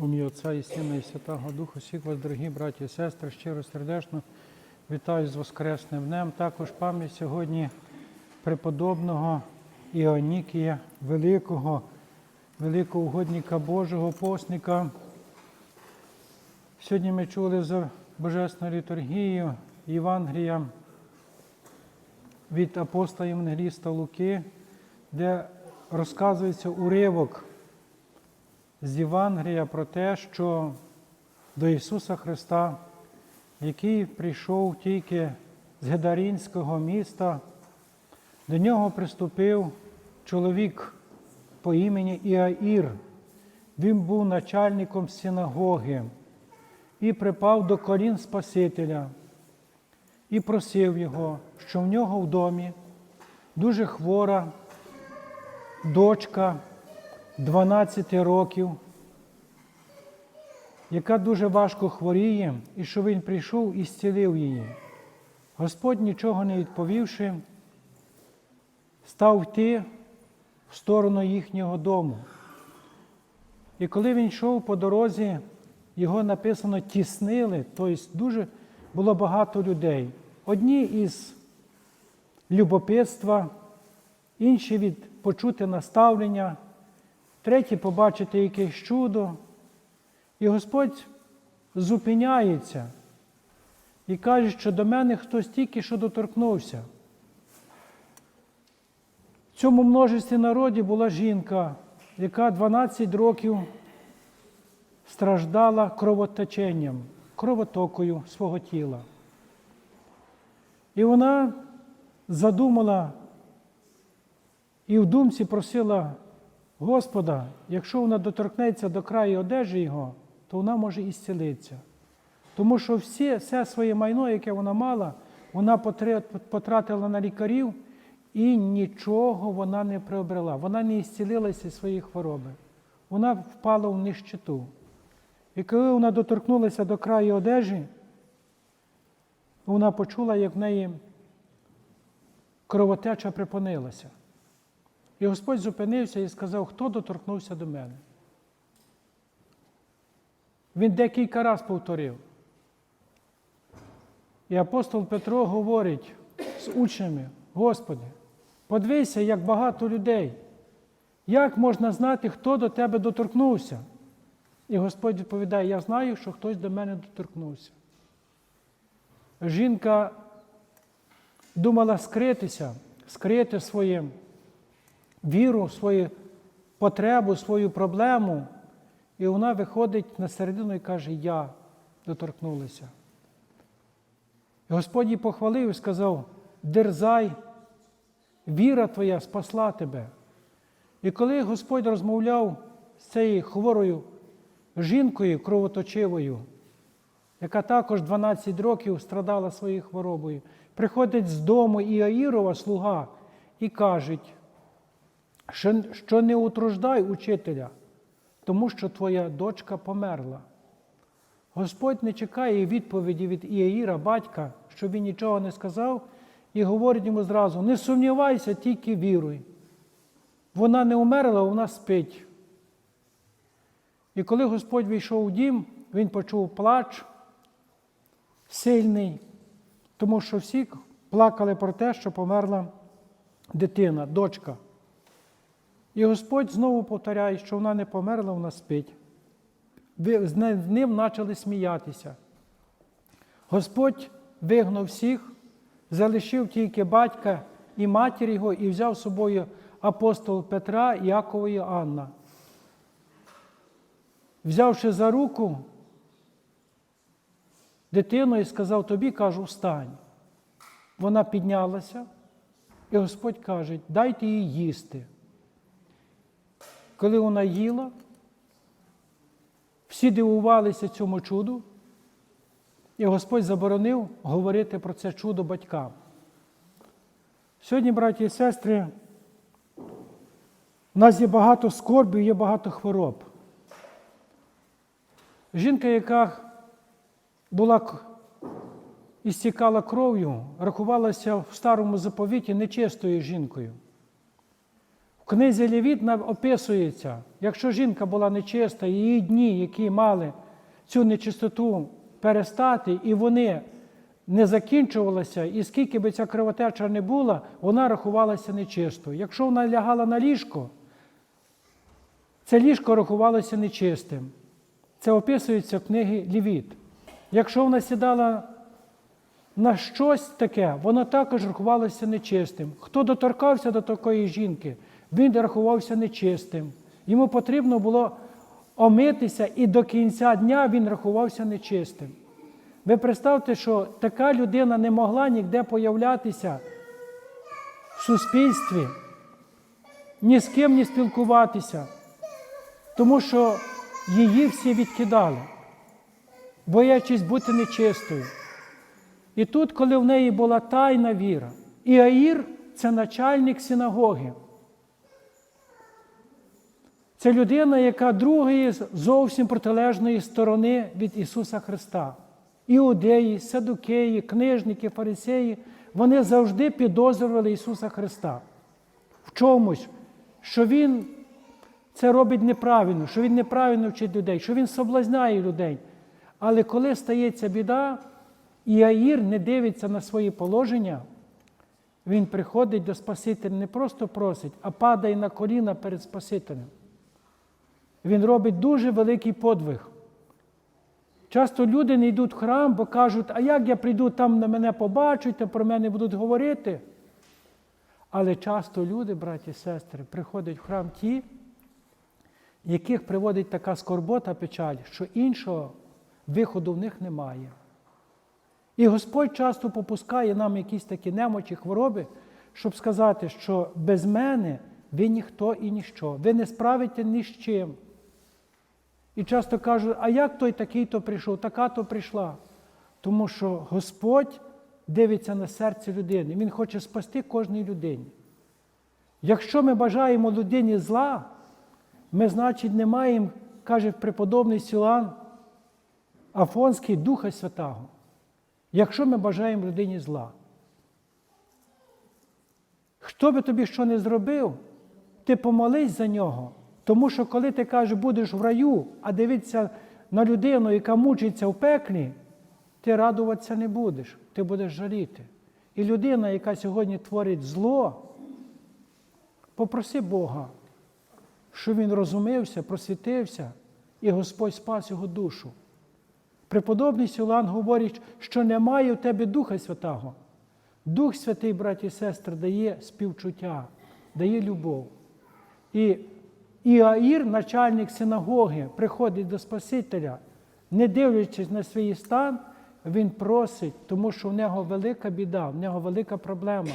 У ім'я Отця і Сина, і Святого Духа, всіх вас, дорогі браті і сестри, щиро сердечно вітаю з Воскресним днем. Також пам'ять сьогодні преподобного Іонікія, великого, великого угодника Божого, постника. Сьогодні ми чули за Божественну літургію Євангелія від апостола Євангеліста Луки, де розказується уривок з Євангелія про те, що до Ісуса Христа, який прийшов тільки з Гедарінського міста, до нього приступив чоловік по імені Іаїр. Він був начальником синагоги і припав до колін Спасителя і просив його, що в нього в домі дуже хвора дочка 12 років, яка дуже важко хворіє, і що він прийшов і зцілив її. Господь, нічого не відповівши, став йти в сторону їхнього дому. І коли він йшов по дорозі, його написано тіснили, тобто дуже було багато людей. Одні із любопитства, інші від почути наставлення, треті побачити якесь чудо. І Господь зупиняється і каже, що до мене хтось тільки що доторкнувся. В цьому множестві народі була жінка, яка 12 років страждала кровотеченням, кровотокою свого тіла. І вона задумала і в думці просила Господа, якщо вона доторкнеться до краю одежі Його, то вона може і зцілитися. Тому що всі, все своє майно, яке вона мала, вона потратила на лікарів і нічого вона не приобрела. Вона не зцілилася своєї хвороби. Вона впала в нищету. І коли вона доторкнулася до краю одежі, вона почула, як в неї кровотеча припинилася. І Господь зупинився і сказав, хто доторкнувся до мене. Він декілька разів повторив. І апостол Петро говорить з учнями, Господи, подивися, як багато людей. Як можна знати, хто до тебе доторкнувся? І Господь відповідає, я знаю, що хтось до мене доторкнувся. Жінка думала скритися, скрити свою віру, свою потребу, свою проблему. І вона виходить на середину і каже, я доторкнулася. І Господь її похвалив і сказав: дерзай, віра твоя спасла тебе. І коли Господь розмовляв з цією хворою жінкою кровоточивою, яка також 12 років страдала своєю хворобою, приходить з дому Іаїрова слуга і каже, що, не утруждай учителя, тому що твоя дочка померла. Господь не чекає відповіді від Іаїра, батька, що він нічого не сказав, і говорить йому зразу: не сумнівайся, тільки віруй. Вона не умерла, вона спить. І коли Господь війшов у дім, він почув плач сильний, тому що всі плакали про те, що померла дитина, дочка. І Господь знову повторяє, що вона не померла, вона спить. З ним почали сміятися. Господь вигнав всіх, залишив тільки батька і матір його, і взяв з собою апостол Петра, Якова і Анна. Взявши за руку дитину і сказав, тобі кажу, встань. Вона піднялася, і Господь каже, дайте їй їсти. Коли вона їла, всі дивувалися цьому чуду, і Господь заборонив говорити про це чудо батькам. Сьогодні, браті і сестри, у нас є багато скорбів, є багато хвороб. Жінка, яка була стікала кров'ю, рахувалася в старому заповіті нечистою жінкою. Книзі Левіт описується, якщо жінка була нечиста, її дні, які мали цю нечистоту перестати, і вони не закінчувалися, і скільки би ця кровотеча не була, вона рахувалася нечистою. Якщо вона лягала на ліжко, це ліжко рахувалося нечистим. Це описується в книгі Лівіт. Якщо вона сідала на щось таке, воно також рахувалося нечистим. Хто доторкався до такої жінки, він рахувався нечистим. Йому потрібно було омитися, і до кінця дня він рахувався нечистим. Ви представте, що така людина не могла ніде появлятися в суспільстві, ні з ким не спілкуватися, тому що її всі відкидали, боячись бути нечистою. І тут, коли в неї була тайна віра, Іаїр це начальник синагоги. Це людина, яка другої зовсім протилежної сторони від Ісуса Христа. Іудеї, садукеї, книжники, фарисеї, вони завжди підозрювали Ісуса Христа в чомусь, що Він це робить неправильно, що Він неправильно вчить людей, що Він соблазняє людей. Але коли стається біда, Іаїр не дивиться на свої положення, він приходить до Спасителя, не просто просить, а падає на коліна перед Спасителем. Він робить дуже великий подвиг. Часто люди не йдуть в храм, бо кажуть, а як я прийду, там на мене побачать, та про мене будуть говорити. Але часто люди, браті і сестри, приходять в храм ті, яких приводить така скорбота, печаль, що іншого виходу в них немає. І Господь часто попускає нам якісь такі немочі, хвороби, щоб сказати, що без мене ви ніхто і ніщо, ви не справите ні з чим. І часто кажуть, а як той такий-то прийшов, така-то прийшла. Тому що Господь дивиться на серце людини, Він хоче спасти кожній людині. Якщо ми бажаємо людині зла, ми, значить, не маємо, каже преподобний Сілан Афонський Духа Святого. Якщо ми бажаємо людині зла. Хто би тобі що не зробив, ти помолись за нього. Тому що коли ти кажеш, будеш в раю, а дивитися на людину, яка мучиться в пеклі, ти радуватися не будеш, ти будеш жаліти. І людина, яка сьогодні творить зло, попроси Бога, щоб він розумився, просвітився, і Господь спас його душу. Преподобний Сілан говорить, що немає в тебе Духа Святого. Дух Святий, браті і сестри, дає співчуття, дає любов. І Іаїр, начальник синагоги, приходить до Спасителя, не дивлячись на свій стан, він просить, тому що в нього велика біда, в нього велика проблема.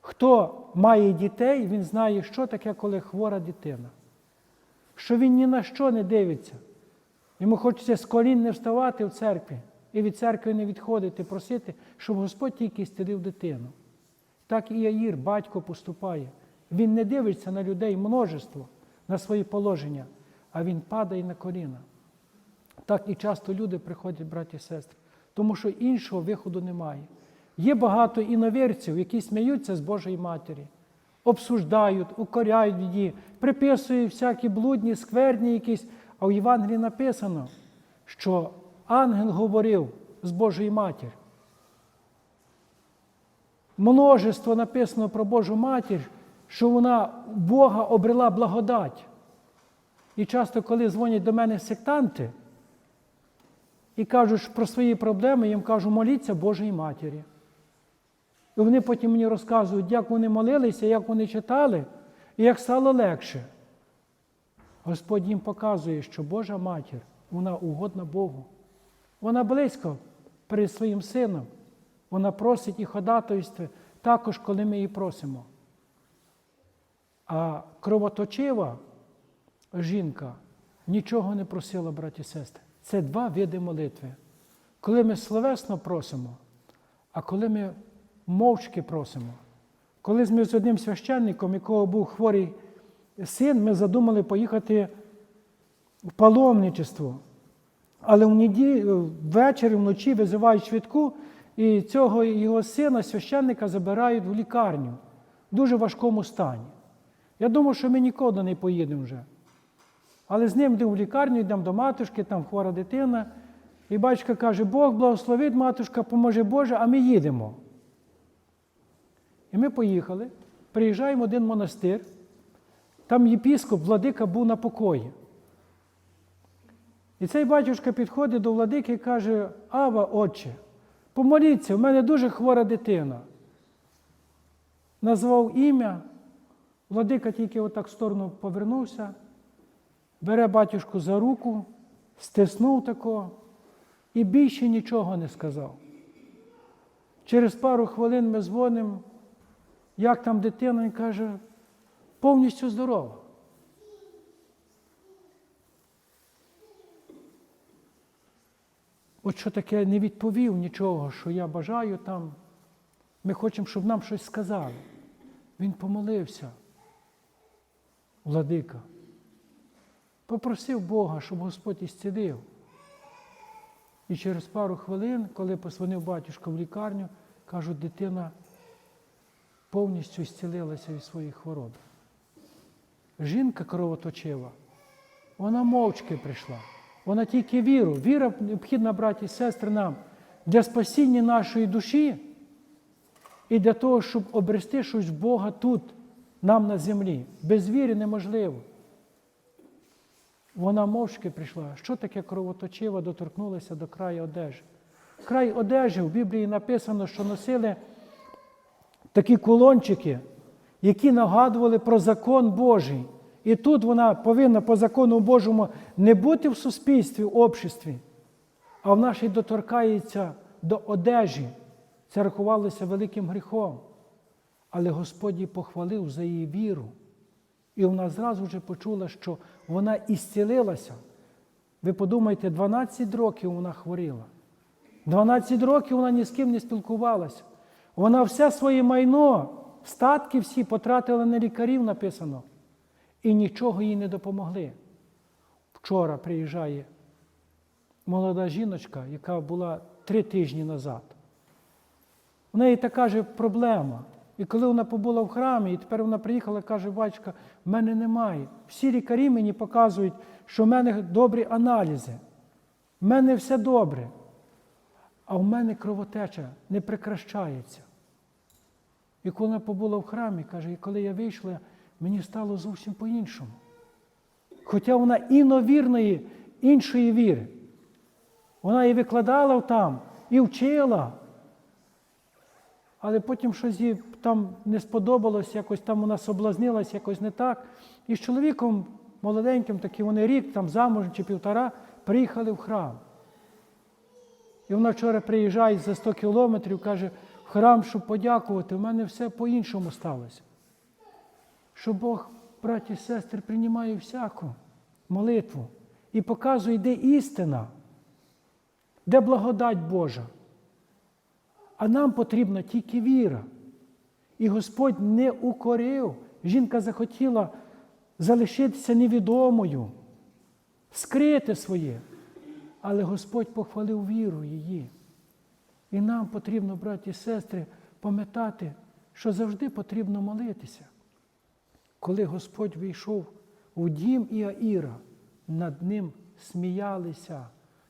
Хто має дітей, він знає, що таке, коли хвора дитина. Що він ні на що не дивиться. Йому хочеться з колін не вставати в церкві і від церкви не відходити, просити, щоб Господь тільки стілив дитину. Так і Яїр, батько, поступає. Він не дивиться на людей множество, на свої положення, а він падає на коліна. Так і часто люди приходять, браті і сестри, тому що іншого виходу немає. Є багато іновірців, які сміються з Божої Матері, обсуждають, укоряють її, приписують всякі блудні, скверні якісь. А в Євангелії написано, що ангел говорив з Божої Матір. Множество написано про Божу матір, що вона Бога обрела благодать. І часто, коли дзвонять до мене сектанти і кажуть про свої проблеми, я їм кажу, моліться Божій Матері. І вони потім мені розказують, як вони молилися, як вони читали, і як стало легше. Господь їм показує, що Божа матір, вона угодна Богу. Вона близько перед своїм сином. Вона просить і ходатайствує також, коли ми її просимо. А кровоточива жінка нічого не просила, браті і сестри. Це два види молитви. Коли ми словесно просимо, а коли ми мовчки просимо. Коли ми з одним священником, якого був хворий син, ми задумали поїхати в паломничество. Але в неділю, ввечері, вночі визивають швидку, і цього його сина, священника, забирають в лікарню в дуже важкому стані. Я думав, що ми нікуди не поїдемо вже. Але з ним йдемо в лікарню, йдемо до матушки, там хвора дитина. І батько каже, Бог благословить, матушка, поможе Боже, а ми їдемо. І ми поїхали, приїжджаємо в один монастир, там єпіскоп, владика був на покої. І цей батюшка підходить до владики і каже: Ава, отче, помоліться, в мене дуже хвора дитина. Назвав ім'я, владика тільки отак в сторону повернувся, бере батюшку за руку, стиснув тако і більше нічого не сказав. Через пару хвилин ми дзвонимо, як там дитина, він каже, повністю здорова. От що таке не відповів нічого, що я бажаю там. Ми хочемо, щоб нам щось сказали. Він помолився, владика. Попросив Бога, щоб Господь ісцілив. І через пару хвилин, коли позвонив батюшка в лікарню, кажуть, дитина повністю зцілилася від своїх хвороб. Жінка кровоточива, вона мовчки прийшла. Вона тільки віру. Віра необхідна, браті і сестри, нам для спасіння нашої душі і для того, щоб обрести щось Бога тут, нам на землі. Без віри неможливо. Вона мовчки прийшла. Що таке кровоточива доторкнулася до краю одежі? Край одежі в Біблії написано, що носили такі кулончики, які нагадували про закон Божий. І тут вона повинна по закону Божому не бути в суспільстві, в обществі, а в нашій доторкається до одежі. Це рахувалося великим гріхом. Але Господь її похвалив за її віру. І вона зразу вже почула, що вона ісцілилася. Ви подумайте, 12 років вона хворіла. 12 років вона ні з ким не спілкувалася. Вона все своє майно, статки всі потратила на лікарів, написано. І нічого їй не допомогли. Вчора приїжджає молода жіночка, яка була три тижні назад. У неї така ж проблема. І коли вона побула в храмі, і тепер вона приїхала, каже, батька, в мене немає. Всі лікарі мені показують, що в мене добрі аналізи. В мене все добре. А в мене кровотеча не прекращається. І коли вона побула в храмі, каже, і коли я вийшла, мені стало зовсім по-іншому. Хоча вона іновірної, іншої віри. Вона і викладала там, і вчила. Але потім щось їй там не сподобалось, якось там вона соблазнилась, якось не так. І з чоловіком молоденьким, такий вони рік, там замуж чи півтора, приїхали в храм. І вона вчора приїжджає за 100 кілометрів, каже, в храм, щоб подякувати, в мене все по-іншому сталося. Що Бог, браті і сестри, приймає всяку молитву і показує, де істина, де благодать Божа. А нам потрібна тільки віра. І Господь не укорив. Жінка захотіла залишитися невідомою, скрити своє. Але Господь похвалив віру її. І нам потрібно, браті і сестри, пам'ятати, що завжди потрібно молитися. Коли Господь війшов у дім Іаїра, над ним сміялися.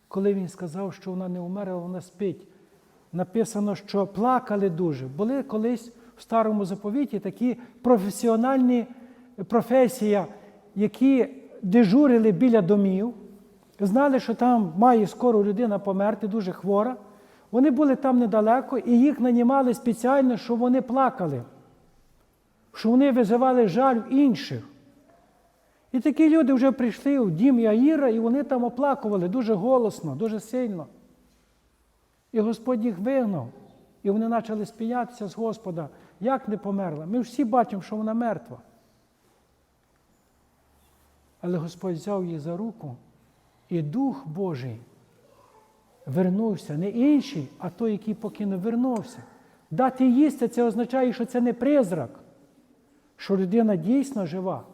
Коли він сказав, що вона не умерла, вона спить. Написано, що плакали дуже. Були колись в старому заповіті такі професіональні професії, які дежурили біля домів, знали, що там має скоро людина померти, дуже хвора. Вони були там недалеко і їх нанімали спеціально, щоб вони плакали, що вони визивали жаль інших. І такі люди вже прийшли в дім Яїра, і вони там оплакували дуже голосно, дуже сильно. І Господь їх вигнав, і вони почали спіятися з Господа, як не померла. Ми всі бачимо, що вона мертва. Але Господь взяв її за руку, і Дух Божий вернувся, не інший, а той, який поки не вернувся. Дати їсти це означає, що це не призрак, що людина дійсно жива.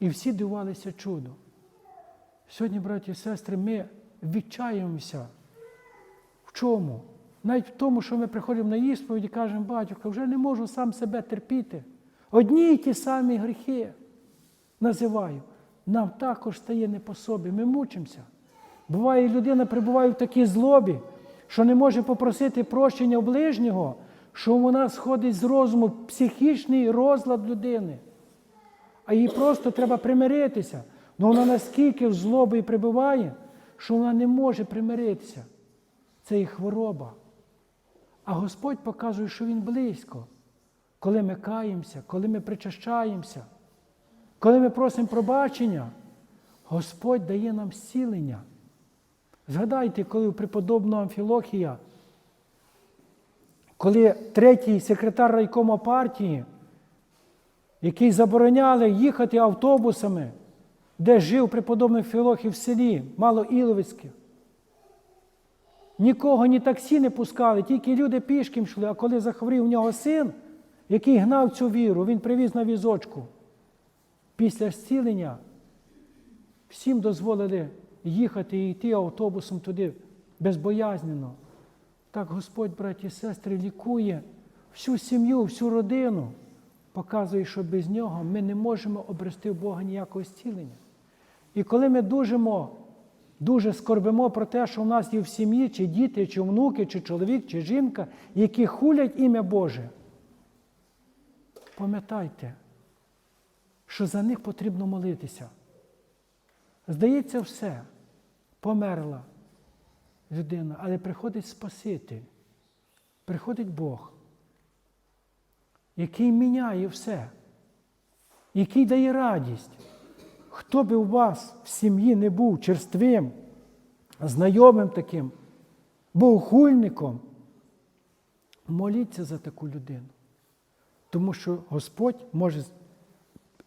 І всі дивувалися чуду. Сьогодні, браті і сестри, ми відчаємося. В чому? Навіть в тому, що ми приходимо на ісповідь і кажемо, батюка, вже не можу сам себе терпіти. Одні й ті самі гріхи називаю. Нам також стає не по собі, ми мучимося. Буває, людина перебуває в такій злобі, що не може попросити прощення у ближнього, що вона сходить з розуму психічний розлад людини. А їй просто треба примиритися. Ну вона наскільки в злобі прибуває, що вона не може примиритися. Це її хвороба. А Господь показує, що Він близько, коли ми каємося, коли ми причащаємося, коли ми просимо пробачення, Господь дає нам зцілення. Згадайте, коли у преподобного Амфілохія, коли третій секретар райкома партії, який забороняли їхати автобусами, де жив преподобний Філохій в селі Малоіловицьке, Нікого ні таксі не пускали, тільки люди пішки йшли. А коли захворів у нього син, який гнав цю віру, він привіз на візочку. Після зцілення всім дозволили їхати і йти автобусом туди безбоязненно. Так Господь, браті і сестри, лікує всю сім'ю, всю родину, показує, що без нього ми не можемо обрести в Бога ніякого зцілення. І коли ми дужимо дуже скорбимо про те, що в нас є в сім'ї, чи діти, чи внуки, чи чоловік, чи жінка, які хулять ім'я Боже. Пам'ятайте, що за них потрібно молитися. Здається, все, померла людина, але приходить Спаситель, приходить Бог, який міняє все, який дає радість. Хто би у вас в сім'ї не був черствим, знайомим таким, богохульником, моліться за таку людину. Тому що Господь може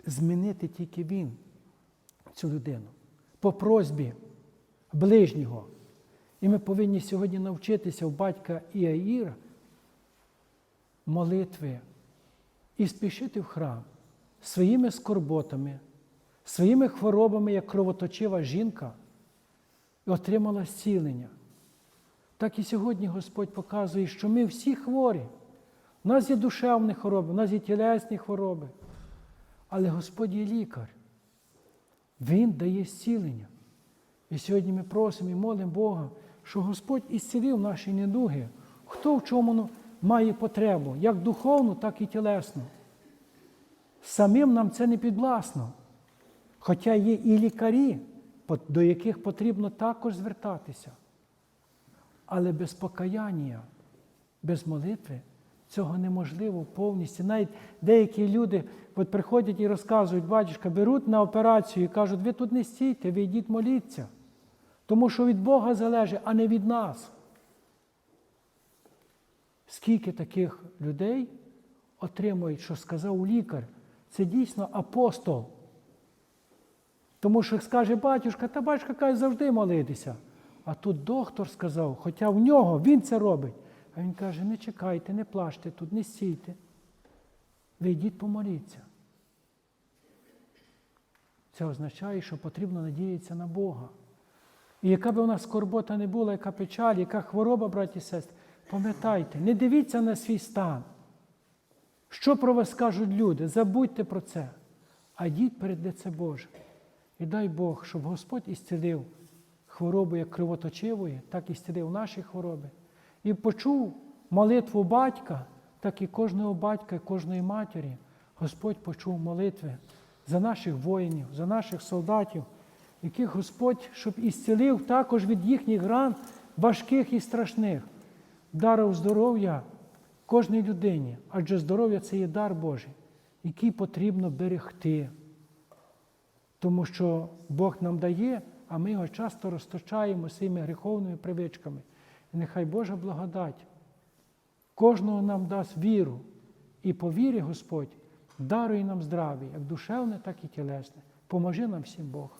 змінити тільки Він, цю людину, по просьбі ближнього. І ми повинні сьогодні навчитися у батька Іаїра молитви і спішити в храм своїми скорботами своїми хворобами, як кровоточива жінка, і отримала зцілення. Так і сьогодні Господь показує, що ми всі хворі. У нас є душевні хвороби, у нас є тілесні хвороби. Але Господь є лікар. Він дає зцілення. І сьогодні ми просимо і молимо Бога, що Господь ісцілив наші недуги, хто в чому має потребу, як духовну, так і тілесну. Самим нам це не підвласно. Хоча є і лікарі, до яких потрібно також звертатися. Але без покаяння, без молитви цього неможливо повністю. Навіть деякі люди от приходять і розказують, батюшка, беруть на операцію і кажуть, ви тут не стійте, ви йдіть моліться. Тому що від Бога залежить, а не від нас. Скільки таких людей отримують, що сказав лікар, це дійсно апостол. Тому що скаже батюшка, та батюшка каже завжди молитися. А тут доктор сказав, хоча в нього він це робить. А він каже, не чекайте, не плачте тут, не стійте. Ви йдіть помоліться. Це означає, що потрібно надіятися на Бога. І яка б у нас скорбота не була, яка печаль, яка хвороба, браті і сестри, пам'ятайте, не дивіться на свій стан. Що про вас скажуть люди? Забудьте про це. А йдіть перед лице Боже. І дай Бог, щоб Господь ісцілив хворобу як кривоточивої, так і ісцілив наші хвороби. І почув молитву батька, так і кожного батька, і кожної матері. Господь почув молитви за наших воїнів, за наших солдатів, яких Господь, щоб ісцілив також від їхніх ран важких і страшних, дарив здоров'я кожній людині, адже здоров'я це є дар Божий, який потрібно берегти тому що Бог нам дає, а ми його часто розточаємо своїми гріховними привичками. І нехай Божа благодать кожного нам дасть віру. І по вірі Господь дарує нам здрав'я, як душевне, так і тілесне. Поможи нам всім Бог.